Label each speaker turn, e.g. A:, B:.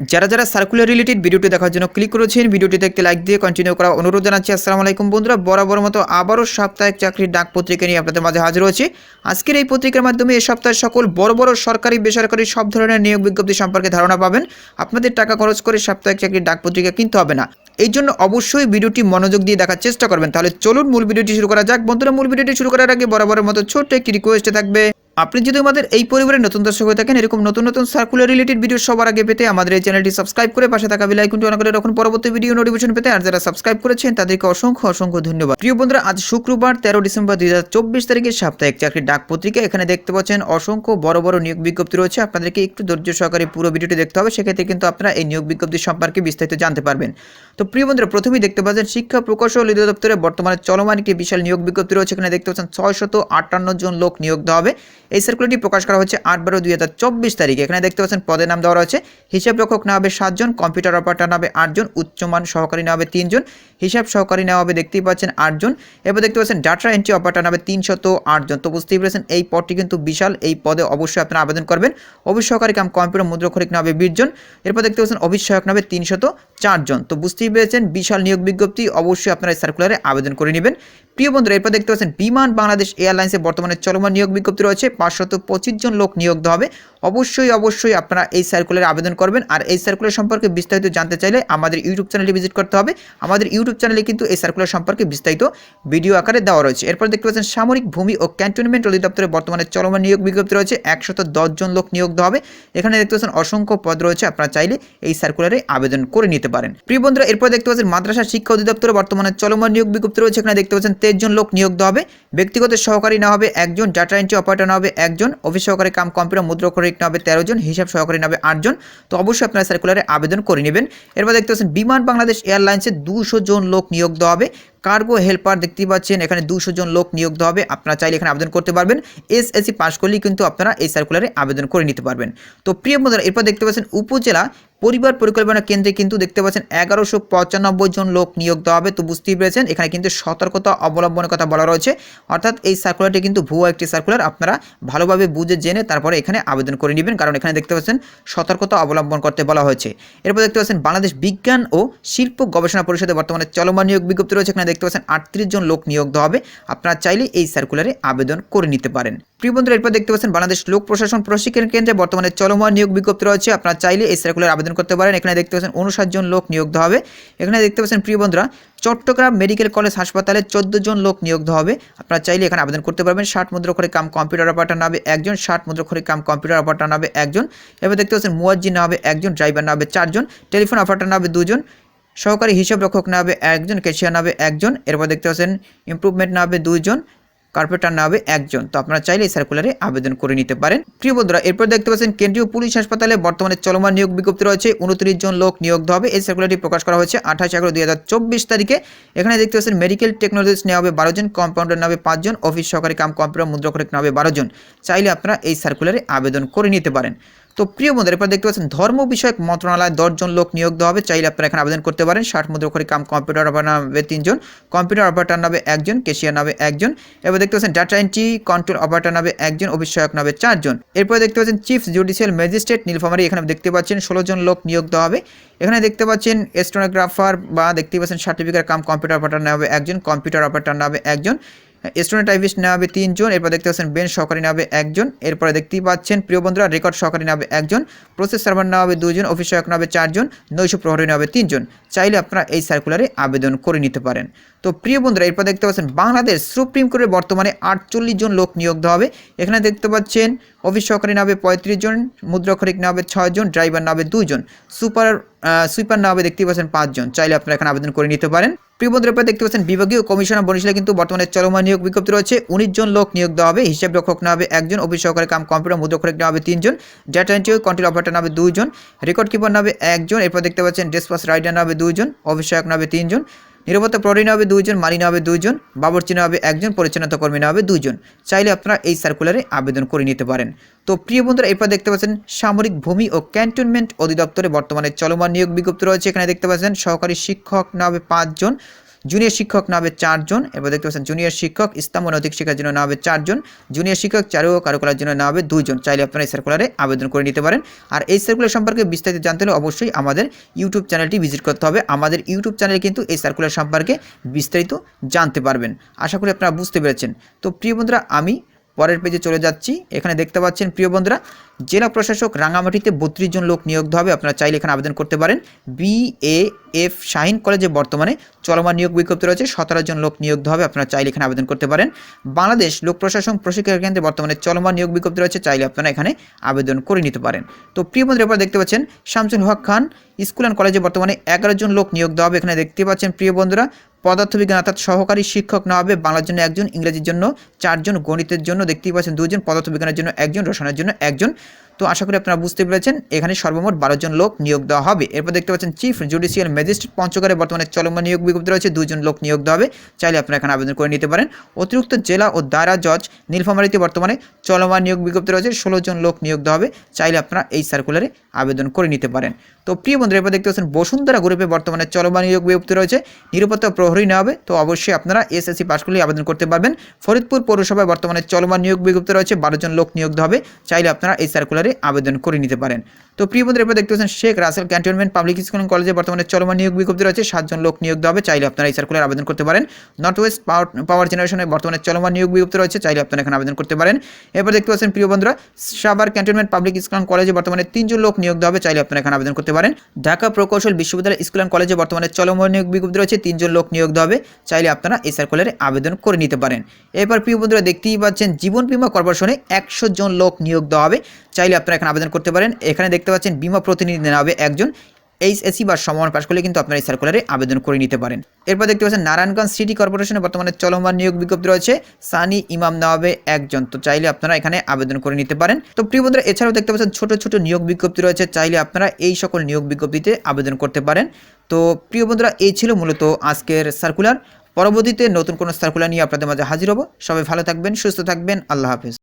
A: যারা যারা circular related ভিডিওটি দেখার জন্য ক্লিক করেছেন ভিডিওটি দেখতে লাইক দিয়ে কন্টিনিউ করা অনুরোধ জানাচ্ছি। আসসালামু আলাইকুম বন্ধুরা, বরাবর মতো আবারও সাপ্তাহিক চাকরির ডাক পত্রিকা নিয়ে আপনাদের মাঝে হাজির হয়েছে। আজকের এই পত্রিকার মাধ্যমে এই সপ্তাহে সকল বড় বড় সরকারি, বেসরকারি সব ধরনের নিয়োগ বিজ্ঞপ্তি সম্পর্কে ধারণা পাবেন। আপনাদের টাকা খরচ করে সাপ্তাহিক চাকরির ডাক পত্রিকা কিনতে হবে না। এই জন্য অবশ্যই ভিডিওটি মনোযোগ দিয়ে দেখার চেষ্টা করবেন। তাহলে চলুন মূল ভিডিওটি শুরু করা যাক। বন্ধুরা, মূল ভিডিওটি শুরু করার আগে বরাবরের মতো ছোট্ট একটি রিকোয়েস্ট থাকবে। আপনি যদি আমাদের এই পরিবারের নতুন দর্শক হয়ে থাকেন, এরকম নতুন নতুন সার্কুলার রিলেটেড ভিডিও সবার আগে পেতে আমাদের এই চ্যানেলটি সাবস্ক্রাইব করে পাশে থাকা বেল আইকনটি অন করে রাখুন। পরবর্তী ভিডিও নোটিফিকেশন পেতে আর যারা সাবস্ক্রাইব করেছেন, তাদেরকে অসংখ্য অসংখ্য ধন্যবাদ। প্রিয় বন্ধুরা, আজ শুক্রবার, তেরো ডিসেম্বর দুই হাজার চব্বিশ তারিখে সাপ্তাহিক চাকরির ডাক পত্রিকা। এখানে দেখতে পাচ্ছেন অসংখ্য বড় বড় নিয়োগ বিজ্ঞপ্তি রয়েছে। আপনাদেরকে একটু ধৈর্য সহকারে পুরো ভিডিওটি দেখতে হবে। সেক্ষেত্রে কিন্তু আপনারা এই নিয়োগ বিজ্ঞপ্তি সম্পর্কে বিস্তারিত জানতে পারবেন। তো প্রিয় বন্ধুরা, প্রথমেই দেখতে পাচ্ছেন শিক্ষা প্রকৌশল অধিদপ্তরে বর্তমানে চলমান একটি বিশাল নিয়োগ বিজ্ঞপ্তি রয়েছে। এখানে দেখতে পাচ্ছেন ছয়শত আটান্ন জন লোক নিয়োগ দেওয়া হবে। এই সার্কুলারটি প্রকাশ করা হচ্ছে আট বারো দুই হাজার চব্বিশ তারিখে। এখানে দেখতে পাচ্ছেন, পদের নাম দেওয়া রয়েছে, হিসাব রক্ষক নেওয়া হবে সাতজন কম্পিউটার অপারেটর নেওয়া হবে আটজন উচ্চমান সহকারী নেওয়া হবে তিনজন হিসাব সহকারী নেওয়া হবে দেখতেই পাচ্ছেন আটজন এবার দেখতে পাচ্ছেন ডাটা এন্ট্রি অপারেটর নেওয়া হবে তিনশত আটজন তো বুঝতেই পেরেছেন, এই পদটি কিন্তু বিশাল, এই পদে অবশ্যই আপনারা আবেদন করবেন। অফিস সহকারী কাম কম্পিউটার মুদ্রাক্ষরিক নেওয়া হবে বিশ জন, এরপর দেখতে পাচ্ছেন, অফিস সহায়ক হবে তিনশত চারজন তো বুঝতেই পেরেছেন, বিশাল নিয়োগ বিজ্ঞপ্তি, অবশ্যই আপনারা এই সার্কুলারে আবেদন করে নেবেন। প্রিয় বন্ধুরা, এরপর দেখতে পাচ্ছেন বিমান বাংলাদেশ এয়ারলাইন্সে বর্তমানে চলমান নিয়োগ বিজ্ঞপ্তি রয়েছে। পাঁচশত পঁচিশ জন লোক নিয়োগ হবে। অবশ্যই অবশ্যই আপনারা এই সার্কুলারে আবেদন করবেন। আর এই সার্কুলার সম্পর্কে বিস্তারিত জানতে চাইলে আমাদের ইউটিউব চ্যানেলে ভিজিট করতে হবে। আমাদের ইউটিউব চ্যানেলে কিন্তু এই সার্কুলার সম্পর্কে বিস্তারিত ভিডিও আকারে দেওয়া রয়েছে। এরপর দেখতে পাচ্ছেন, সামরিক ভূমি ও ক্যান্টনমেন্ট অধিদপ্তরে বর্তমানে চলমান নিয়োগ বিজ্ঞপ্তি রয়েছে। একশত জন লোক নিয়োগ দেওয়া হবে। এখানে দেখতে পাচ্ছেন, অসংখ্য পদ রয়েছে। আপনারা চাইলে এই সার্কুলারে আবেদন করে নিতে পারেন। প্রিয় বন্ধুরা, এরপর দেখতে পাচ্ছেন, মাদ্রাসা শিক্ষা অধিদপ্তরে বর্তমানে চলমান নিয়োগ বিজ্ঞপ্তি রয়েছে। এখানে দেখতে পাচ্ছেন, তেইশ জন লোক নিয়োগ দেওয়া হবে। ব্যক্তিগত সহকারী না হবে, একজন ডাটা এন্ট্রি অপারেটর না হবে, একজন অফিস সহকারী কাম কম্পিউটার মুদ্রাক্ষরিক নেওয়া হবে তেরো জন, হিসাব সহকারী হবে আটজন তো অবশ্যই আপনারা সার্কুলারে আবেদন করে নেবেন। এরপর দেখতে পাচ্ছেন, বিমান বাংলাদেশ এয়ারলাইন্সে দুশো জন লোক নিয়োগ দেওয়া হবে। কার্গো হেল্পার দেখতেই পাচ্ছেন, এখানে দুশো জন লোক নিয়োগ হবে। আপনারা চাইলে এখানে আবেদন করতে পারবেন। এসএসসি পাস করলেই কিন্তু আপনারা এই সার্কুলারে আবেদন করে নিতে পারবেন। তো প্রিয় বন্ধুরা, এরপর দেখতে পাচ্ছেন উপজেলা পরিবার পরিকল্পনা কেন্দ্রে কিন্তু দেখতে পাচ্ছেন এগারোশো পঁচানব্বই জন লোক নিয়োগ দেওয়া হবে। তো বুঝতেই পেরেছেন, এখানে কিন্তু সতর্কতা অবলম্বনের কথা বলা রয়েছে। অর্থাৎ এই সার্কুলারটি কিন্তু ভুয়া একটি সার্কুলার আপনারা ভালোভাবে বুঝে জেনে তারপরে এখানে আবেদন করে নেবেন। কারণ এখানে দেখতে পাচ্ছেন সতর্কতা অবলম্বন করতে বলা হয়েছে। এরপর দেখতে পাচ্ছেন বাংলাদেশ বিজ্ঞান ও শিল্প গবেষণা পরিষদে বর্তমানে চলমান নিয়োগ বিজ্ঞপ্তি রয়েছে। এখানে দেখতে পাচ্ছেন আটত্রিশ জন লোক নিয়োগ দেওয়া হবে। আপনারা চাইলে এই সার্কুলারে আবেদন করে নিতে পারেন। প্রিয় বন্ধুরা, এরপর দেখতে পাচ্ছেন বাংলাদেশ লোক প্রশাসন প্রশিক্ষণ কেন্দ্রে বর্তমানে চলমান নিয়োগ বিজ্ঞপ্তি রয়েছে। আপনারা চাইলে এই সার্কুলার আবেদন করতে পারেন। এখানে দেখতে পাচ্ছেন উনষাট জন লোক নিয়োগ দেওয়া হবে। এখানে দেখতে পাচ্ছেন প্রিয় বন্ধুরা, চট্টগ্রাম মেডিকেল কলেজ হাসপাতালে চোদ্দ জন লোক নিয়োগ দেওয়া হবে। আপনারা চাইলে এখানে আবেদন করতে পারবেন। ষাট মুদ্রা করে কাম কম্পিউটার অপারেটর নাবে একজন, ষাট মুদ্রা করে কাম কম্পিউটার অপারেটর নাবে একজন। এবার দেখতে পাচ্ছেন মুয়াজ্জিন না হবে একজন, ড্রাইভার না হবে চারজন, টেলিফোন অপারেটর নাবে দুজন। সহকারী হিসাব রক্ষক না হবে একজন ক্যাশিয়ার না একজন, এরপর দেখতে পাচ্ছেন ইমপ্রুভমেন্ট না হবে দুইজন কার্পেটার না হবে একজন। তো আপনারা চাইলে এই সার্কুলারে আবেদন করে নিতে পারেন। প্রিয় বন্ধুরা, এরপর দেখতে পাচ্ছেন কেন্দ্রীয় পুলিশ হাসপাতালে বর্তমানে চলমান নিয়োগ বিজ্ঞপ্তি রয়েছে। উনত্রিশ জন লোক নিয়োগ হবে। এই সার্কুলারটি প্রকাশ করা হয়েছে আঠাশ এগারো দুই তারিখে। এখানে দেখতে পাচ্ছেন মেডিকেল টেকনোলজিস্ট নেওয়া হবে বারো জন কম্পাউন্ডার হবে পাঁচজন অফিস সহকারী কাম কম্পিউটার মুদ্রাক্ষরিক নেওয়া হবে বারো জন। চাইলে আপনারা এই সার্কুলারে আবেদন করে নিতে পারেন। তো প্রিয় বন্ধুরা, এরপর দেখতে পাচ্ছেন, ধর্ম বিষয়ক মন্ত্রণালয় দশজন লোক নিয়োগ দেওয়া হবে। চাইলে আপনারা এখানে আবেদন করতে পারেন। ষাট মুদ্রা করে কাম কম্পিউটার অপারেটর নামে তিনজন, কম্পিউটার অপারেটর নামে একজন কেশিয়ার নামে একজন। এবার দেখতে পাচ্ছেন, ডাটা এন্ট্রি, কন্ট্রোল অপারেটর নামে একজন অভিষয়ক নামে চারজন। এরপরে দেখতে পাচ্ছেন, চিফ জুডিশিয়াল ম্যাজিস্ট্রেট নীলফামারি, এখানে দেখতে পাচ্ছেন ষোলো জন লোক নিয়োগ দেওয়া হবে। এখানে দেখতে পাচ্ছেন, স্টোনোগ্রাফার বা দেখতে পাচ্ছেন, সার্টিফিকেট কাম কম্পিউটার অপারেটর নেওয়া একজন, কম্পিউটার অপারেটর নামে একজন। স্টুডেন্ট টাইপিস্ট নেওয়া হবে তিনজন এরপর দেখতে পাচ্ছেন বেঞ্চ সহকারী নেওয়া হবে একজন এরপরে দেখতেই পাচ্ছেন প্রিয় বন্ধুরা রেকর্ড সহকারী নেওয়া হবে একজন প্রসেস সার্ভার নেওয়া হবে দুজন অফিস সহায়ক নেওয়া হবে চারজন নৈশ প্রহরী নেওয়া হবে তিনজন চাইলে আপনারা এই সার্কুলারে আবেদন করে নিতে পারেন তো প্রিয় বন্ধুরা এরপর দেখতে পাচ্ছেন বাংলাদেশ সুপ্রিম কোর্টে বর্তমানে আটচল্লিশ জন লোক নিয়োগ দেওয়া হবে এখানে দেখতে পাচ্ছেন অফিস সহকারী নেওয়া হবে পঁয়ত্রিশ জন মুদ্রাক্ষরিক নেওয়া হবে ছয়জন ড্রাইভার নেওয়া হবে দুজন সুপার সুইপার নেওয়া হবে দেখতে পাচ্ছেন পাঁচজন চাইলে আপনারা এখানে আবেদন করে নিতে পারেন প্রিয় বন্ধুরা দেখতে পাচ্ছেন বিভাগীয় কমিশনার বরিশালে কিন্তু বর্তমানে চলমান নিয়োগ বিজ্ঞপ্তি রয়েছে। উনিশ জন লোক নিয়োগ দেওয়া হবে, হিসাব রক্ষক নেওয়া হবে একজন, অফিস সহকারী কাম কম্পিউটার মুদ্রাক্ষরিক নেওয়া হবে তিনজন ডেটা এন্ট্রি কন্ট্রোল অপারেটর নেওয়া দুইজন রেকর্ড কিপার হবে একজন, এরপর দেখতে পাচ্ছেন ডেসপাস রাইডার নেওয়া হবে দুইজন, অফিস সহায়ক নেওয়া তিনজন। নিরাপত্তা প্রহরী হবে দুইজন, মালি হবে দুইজন, বাবরচি নেওয়া হবে একজন, পরিচ্ছন্নতা কর্মী হবে দুইজন। চাইলে আপনারা এই সার্কুলারে আবেদন করে নিতে পারেন। তো প্রিয় বন্ধুরা, এরপর দেখতে পাচ্ছেন সামরিক ভূমি ও ক্যান্টনমেন্ট অধিদপ্তরে বর্তমানে চলমান নিয়োগ বিজ্ঞপ্তি রয়েছে। এখানে দেখতে পাচ্ছেন সহকারী শিক্ষক নেওয়া হবে পাঁচজন জুনিয়র শিক্ষক না হবে চারজন, এরপর দেখতে পাচ্ছেন জুনিয়র শিক্ষক ইসলাম নৈতিক শিক্ষার জন্য না হবে চারজন জুনিয়র শিক্ষক চারু ও কারুকলার জন্য না হবে দুইজন। চাইলে আপনারা এই সার্কুলারে আবেদন করে নিতে পারেন। আর এই সার্কুলার সম্পর্কে বিস্তারিত জানতে হলে অবশ্যই আমাদের ইউটিউব চ্যানেলটি ভিজিট করতে হবে। আমাদের ইউটিউব চ্যানেলে কিন্তু এই সার্কুলার সম্পর্কে বিস্তারিত জানতে পারবেন। আশা করি আপনারা বুঝতে পেরেছেন। তো প্রিয় বন্ধুরা, আমি পরের পেজে চলে যাচ্ছি। এখানে দেখতে পাচ্ছেন, প্রিয় বন্ধুরা, জেলা প্রশাসক রাঙামাটিতে বত্রিশ জন লোক নিয়োগ হবে। আপনারা চাইলে এখানে আবেদন করতে পারেন। বি এ এফ শাহিন কলেজে বর্তমানে চলমান নিয়োগ বিজ্ঞপ্তি রয়েছে, সতেরো জন লোক নিয়োগ হবে। আপনারা চাইলে এখানে আবেদন করতে পারেন। বাংলাদেশ লোক প্রশাসন প্রশিক্ষণ কেন্দ্রে বর্তমানে চলমান নিয়োগ বিজ্ঞপ্তি রয়েছে, চাইলে আপনারা এখানে আবেদন করে নিতে পারেন। তো প্রিয় বন্ধুরা, এরপর দেখতে পাচ্ছেন, শামসুল হক খান স্কুল অ্যান্ড কলেজে বর্তমানে এগারো জন লোক নিয়োগ দেওয়া হবে। এখানে দেখতে পাচ্ছেন, প্রিয় বন্ধুরা পদার্থবিজ্ঞান অর্থাৎ সহকারী শিক্ষক না হবে বাংলার জন্য একজন, ইংরেজির জন্য চারজন, গণিতের জন্য দেখতেই পাচ্ছেন দুজন, পদার্থবিজ্ঞানের জন্য একজন, রসায়নের জন্য একজন। তো আশা করি আপনারা বুঝতে পেরেছেন, এখানে সর্বমোট বারো জন লোক নিয়োগ দেওয়া হবে। এরপর দেখতে পাচ্ছেন চিফ জুডিশিয়াল ম্যাজিস্ট্রেট পঞ্চগড়ে বর্তমানে চলমান নিয়োগ বিজ্ঞপ্তি রয়েছে, দুজন লোক নিয়োগ দেওয়া হবে। চাইলে আপনারা এখানে আবেদন করে নিতে পারেন। অতিরিক্ত জেলা ও দায়রা জজ নীলফামারীতে বর্তমানে চলমান নিয়োগ বিজ্ঞপ্তি রয়েছে, ষোলো জন লোক নিয়োগ দেওয়া হবে। চাইলে আপনারা এই সার্কুলারে আবেদন করে নিতে পারেন। তো প্রিয় বন্ধুরা, এরপর দেখতে পাচ্ছেন বসুন্ধরা গ্রুপে বর্তমানে চলমান নিয়োগ বিজ্ঞপ্তি রয়েছে। নিরাপত্তা প্রহরী নেওয়া হবে, তো অবশ্যই আপনারা এসএসসি পাস করলে আবেদন করতে পারবেন। ফরিদপুর পৌরসভায় বর্তমানে চলমান নিয়োগ বিজ্ঞপ্তি রয়েছে, বারো জন লোক নিয়োগ দেওয়া হবে। চাইলে আপনারা এই সার্কুলারে আবেদন করে নিতে পারেন। তো প্রিয় বন্ধুরা এরপর দেখতে পাচ্ছেন Sheikh Russel cantonment public school and কলেজে বর্তমানে চলমান নিয়োগ বিজ্ঞপ্তি রয়েছে। সাতজন লোক নিয়োগ দেওয়া হবে। চাইলে আপনারা এই সার্কুলার আবেদন করতে পারেন। নর্থ ওয়েস্ট পাওয়ার পাওয়ার জেনারেশনে বর্তমানে চলমান নিয়োগ বিজ্ঞপ্তি রয়েছে। চাইলে আপনারা এখানে আবেদন করতে পারেন। এরপর দেখতে পাচ্ছেন প্রিয় বন্ধুরা সাবার ক্যান্টনমেন্ট পাবলিক স্কুল অ্যান্ড কলেজে বর্তমানে তিনজন লোক নিয়োগ দেওয়া হবে। চাইলে আপনারা এখানে আবেদন করতে পারেন। ঢাকা প্রকৌশল বিশ্ববিদ্যালয় স্কুল অ্যান্ড কলেজে বর্তমানে চলমান নিয়োগ বিজ্ঞপ্তি রয়েছে। তিনজন লোক নিয়োগ দেওয়া হবে। চাইলে আপনারা এই সার্কুলারে আবেদন করে নিতে পারেন। এরপর প্রিয় বন্ধুরা, দেখতেই পাচ্ছেন জীবন বীমা কর্পোরেশনে একশো জন লোক নিয়োগ দেওয়া হবে। চাইলে আপনারা এখানে আবেদন করতে পারেন। এখানে দেখতে পাচ্ছেন, বিমা প্রতিনিধি হবে একজন এইচএসসি বা সমান পাশ করলে কিন্তু আপনারা এই সার্কুলারে আবেদন করে নিতে পারেন। এরপর দেখতে পাচ্ছেন, নারায়ণগঞ্জ সিটি কর্পোরেশনে বর্তমানে চলমান নিয়োগ বিজ্ঞপ্তি রয়েছে, সানি ইমাম নওয়াবে একজন। তো চাইলে আপনারা এখানে আবেদন করে নিতে পারেন। তো প্রিয় বন্ধুরা, এছাড়াও দেখতে পাচ্ছেন, ছোট ছোট নিয়োগ বিজ্ঞপ্তি রয়েছে, চাইলে আপনারা এই সকল নিয়োগ বিজ্ঞপ্তিতে আবেদন করতে পারেন। তো প্রিয় বন্ধুরা, এই ছিল মূলত আজকের সার্কুলার পরবর্তীতে নতুন কোনো সার্কুলার নিয়ে আপনাদের মাঝে হাজির হব। সবাই ভালো থাকবেন, সুস্থ থাকবেন, আল্লাহ হাফিজ।